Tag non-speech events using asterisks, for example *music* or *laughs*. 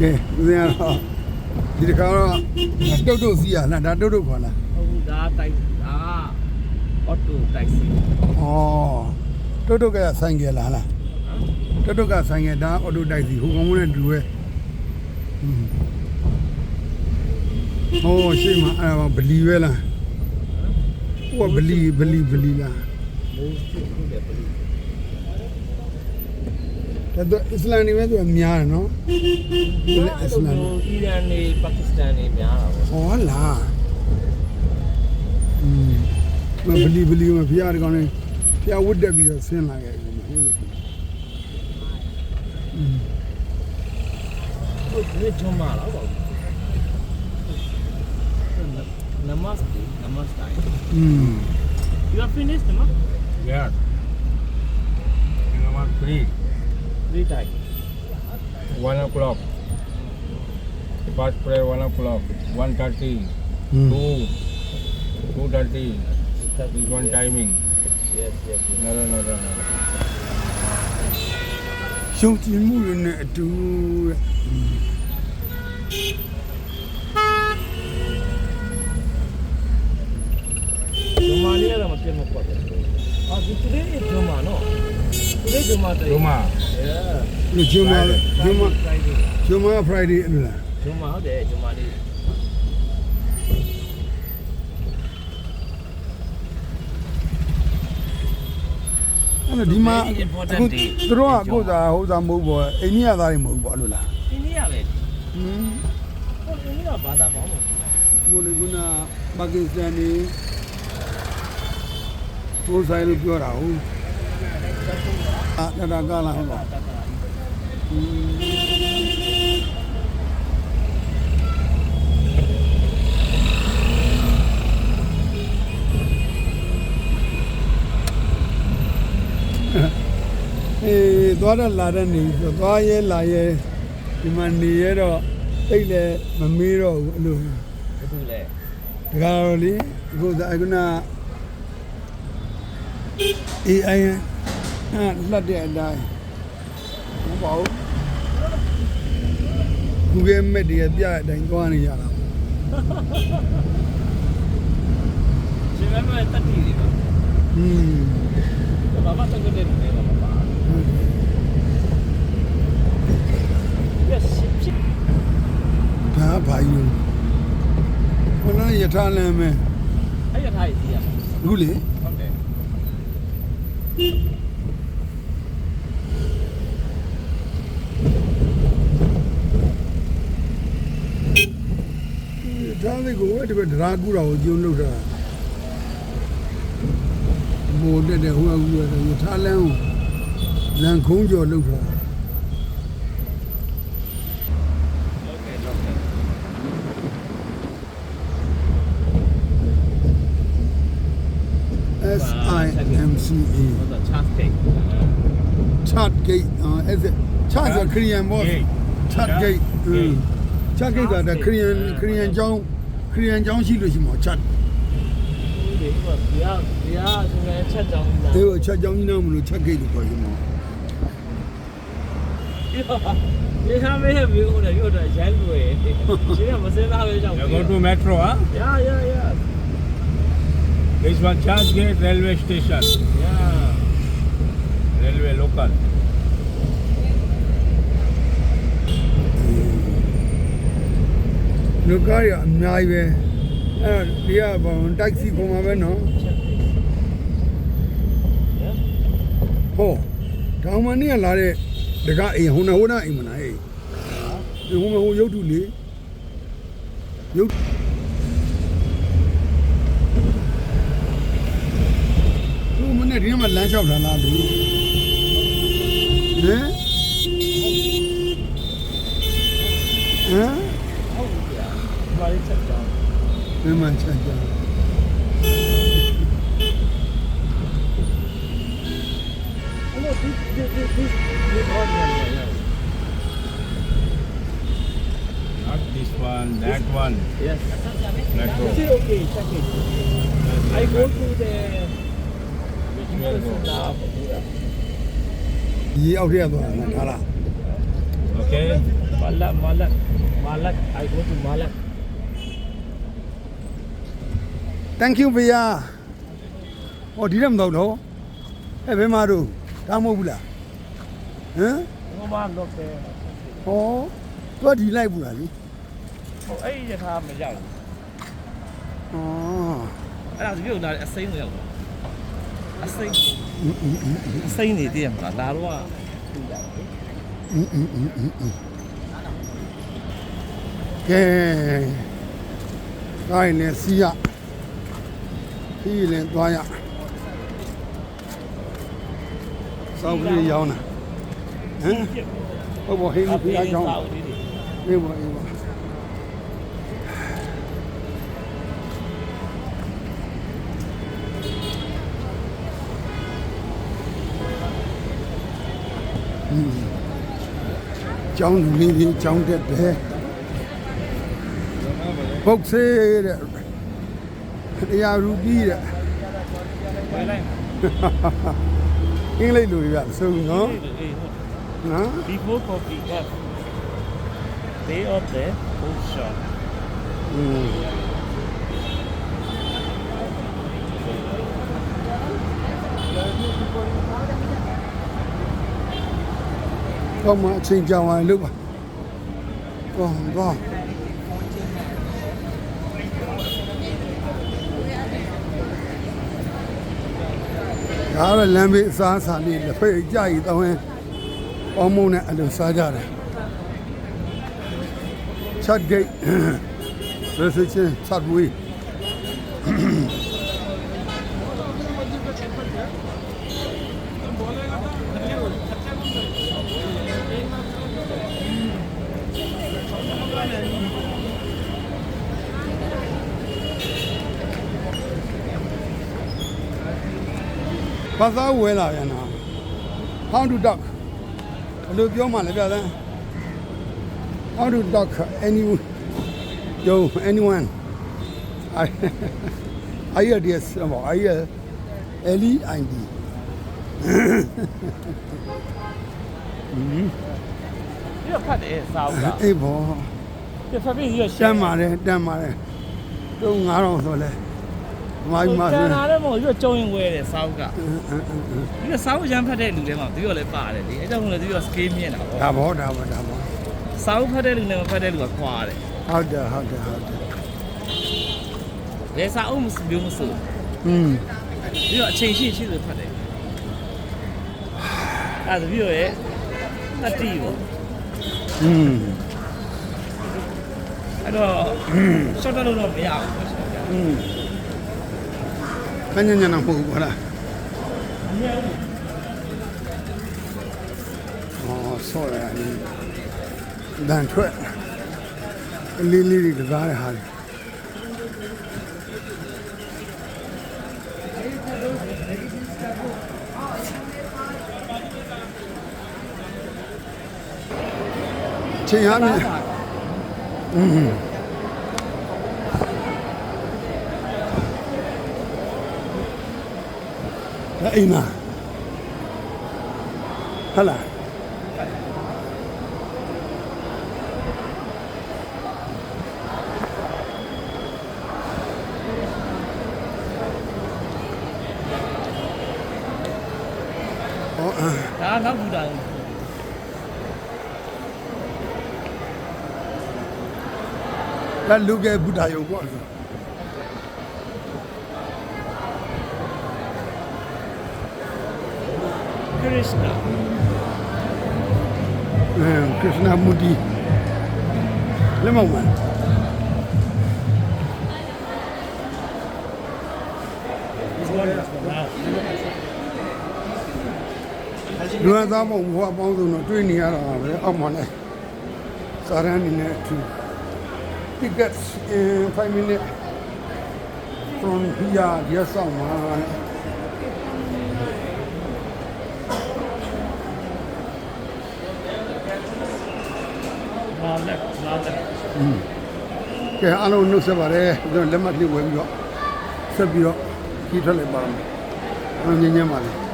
ကဲဦးဇင်းကတော့ဒီတစ်ခါတော့တုတ်တုတ်စီးရလားဒါတုတ်တုတ်ခေါ်လားဟုတ်ဒါတိုက်ဒါအော်တိုတိုက်စီဩတုတ်တုတ်ကဆိုင်ကယ်လားလားတုတ်တုတ်ကဆိုင်ကယ်ဒါအော်တိုတိုက်စီဟိုကောင်မနဲ့တူပဲဟွန်းဟိုရှိမှအဲ့ဒါဗလီပဲလားဟိုကဗလီဗလီဗလီလားမိုးဖြစ်ဖြစ်တယ်ဘယ်လို ဒါတော့အစ္စလာမ်တွေပဲသူကများတယ်နော် ဒီလိုအစ္စလာမ်အီရန်နေပါကစ္စတန်နေများတာပေါ့ ဟောလားอืมမဗလီဗလီမှာဖျားတကောင်လေးဖျားဝတ်တက်ပြီးတော့ဆင်းလာခဲ့တယ်อืม ဟုတ်ဒီဂျွန်မာလားပေါ့နမစတေနမစတိုင် อืม You are finished, no? Yes. And number three, Three times. One o'clock. First prayer one o'clock. One thirty. Two. Two thirty. Is one yes. timing. Yes, yes, yes. No, no, no, no. no. Something. Today ဂျွန်မာတယ်။ Roma. Yeah. လူဂျွန်မာဂျွန်မာ Friday. ဂျွန်မာ Friday အဲ့လိုလားဂျွန်မာဟုတ်တယ်ဂျွန်မာလေးအဲ့တော့ဒီမှာအခုသူတို့ကကိုယ်သာဟိုသာမဟုတ်ဘောအိန္ဒိယသားတွေမဟုတ်ဘောအဲ့လိုလား။အိန္ဒိယပဲဟမ်။ဟိုအိန္ဒိယဘာသာပေါင်းလို့ကိုလေကနာပါကစ္စတန်နေဘိုးဆိုင်လို့ပြောတာဟုတ် အာတဒါကလာဟုတ်ပါအေးသွားတော့လာတဲ့နေဆိုသွားရဲလာရဲဒီမှာနေရတော့အိတ်လည်းမမေးတော့ဘူးအဲ့လိုဘယ်သူလဲတကားတော့လေအခုသာအခုနာ AI အဲ့ လှက်တဲ့အတိုင်းမပေါ့ဘူး Google Map တွေပြတဲ့အတိုင်းသွားနေရတာ။ရှင်မဲမဲတက်တီတွေပါอืม။ဘာမှတက်ကြတဲ့နေမှာပါ။ Yes, shit. ဒါဘာယူဘုလားယထာလမ်းမယ်အဲ့ရထားရည်စီးရမှာအခုလေဟုတ်တယ် ဒါလေးကိုအဲ့ဒီဘက်ဒရာကူတာကိုကျုံလို့တာမိုးတက်တဲ့ဟိုကကူရယထာလမ်းကိုလမ်းခုံးကျော်လောက်တာဟုတ်ကဲ့ဟုတ်ကဲ့ S I M C E ဟိုတော့ chance take chart gate အဲ့ဒါ chart ဆိုခရီးယန်ဘော့ Gate. chart gate อืม chart gate ဆိုတာခရီးယန်ခရီးယန်ကျောင်းခရီးယန်ကျောင်းရှိလို့ရှိမှာ chart ဒီကဒီကဒီကရှင်မဲချက်ကြောင်းလာဒီကို chart ကျောင်းကြီးနားမလို့ chart gate လို့ခေါ်ရမှာဒီဟာမဲပြီးဦးတယ်ပြောတော့ရိုင်းလို့ရရှင်ကမစင်းသားပဲကြောက် You go to metro, huh? Yeah, yeah, yeah. This one Charge Gate Railway Station. Yeah. Railway local. လူကားရအများကြီးပဲအဲ့တော့ဒီကဘောင်တိုက်စီပုံမှာပဲနော် Yeah. ဟောတောင်မနေ့ကလာတဲ့တကားအိမ်ဟိုနဟိုနာအိမ်မနာအိမ်ဒီဟိုမဟိုရုပ်တုလေရုပ်ဟိုမနေ့ဒီမှာလမ်းလျှောက်တာလားလူဟမ်ဟမ် yeah, yeah. Not this one, that one. Yes. Metro. Is it okay? Check it. I go to the Where go? Now. ရေအောက်ထည့်သွားတာလားဒါလား Okay? Malak, Malak. Malak. I go to Malak. thank you ဘုရားဟောဒီတော့မတော့တော့အဲဘယ်မှာတို့ဒါမဟုတ်ဘူးလားဟမ်ဘုမတော့ပဲဟောတော့ဒီလိုက်ဘူးလားလေဟိုအဲ့ဒီရထားမရောက်ဘူးအော်အဲ့ဒါသူပြုတ်လာအစိမ်းရောက်တော့အစိမ်းအစိမ်းနေတည်ရမှာလာတော့တူတာလေအင်းအင်းအင်းအင်းကဲတိုင်းနေစီရ 一年多呀，少不就要呢？嗯，我不黑不要要，没有没有。trong linh thì trong đẹp thế. Bốc xê 100ရူပီးတဲ့အင်္ဂလိပ်လိုရအဆုံးနော်နော် *laughs* before coffee cup day of the food shop. Hmm. อืม không ạ trình chào ngoài lúc à còn còn လို့ပါတော့တော့ဒါတော့လမ်းဘေးအစားအစာလေးလက်ဖက်ကြရီတောင်းရင်ပေါင်းမုံနဲ့အလိုစားကြတယ် Chat gate restriction chat way ဘာ သာဝဲလာပြန်တာ How to duck ဘယ်လိုပြောမှလဲပြသန်း How to duck any yo anyone I I hear this about I hear L E I D ဒီကဖတ်တယ်စာအုပ်ကအေးဘောဒီဖတ်ပြီးရရှတမ်းပါတယ်တမ်းပါတယ်တော့9000ဆိုလဲအ မကြီးမ ကျ Dạ, ဆို န်တာလည်းမဟုတ်ဒီကကျုံရင်ဝဲတယ်စာအုပ်ကဒီကစာအုပ်ရမ်းဖတ်တဲ့လူတွေမှာဒီကလည်းပါတယ်လေအဲကြောင့်မို့လို့ဒီက scale မြင်တာ ဒါ ပေါ့ ဘောဒါဘောဒါဘော စာအုပ်ဖတ်တဲ့လူနဲ့မဖတ်တဲ့လူကခွာတယ် ဟုတ်တယ်ဟုတ်တယ်ဟုတ်တယ် ဘယ်စာအုပ်မစမျိုးမစိုး อืม ဒီတော့အချိန်ရှိရှိလို့ဖတ်တယ်အဲဒါပြီးတော့ရဲ့တတိပေါ့ อืม အဲ့တော့ရှော့တက်လို့တော့မရဘူး อืม கஞ்சஞ்சம் நம்ம போல ဆော့ရည်ဒန်ထွက်လီလီတွေကစားတဲ့ဟာတွေချင်းရမယ်อืม ဒါအိမ်မှာဟတ်လာဟောအာဒါကနောက် ဘူးတာဒါလူကဲဘုဒ္ဓယုံပေါ့ဆိုခရစ်နာအဲကရစ်နာမူတီလက်မောင်မန်ဒီဘောနာလူအသားပေါ့ဘွားပေါင်းစုံတော့တွေ့နေရတာပဲအောက်မှာလဲစာရန်နေနဲ့အထူ tickets in 5 minutes from here yes အောင်မှာ မာလက်မာလက်ကဲအားလုံးနှုတ်ဆက်ပါတယ်ကျွန်တော်လက်မှတ်ပြဝယ်ပြီးတော့ဆက်ပြီးတော့ကြီးထွက်လိုက်ပါမယ်။ငြင်းငြင်းပါလေ။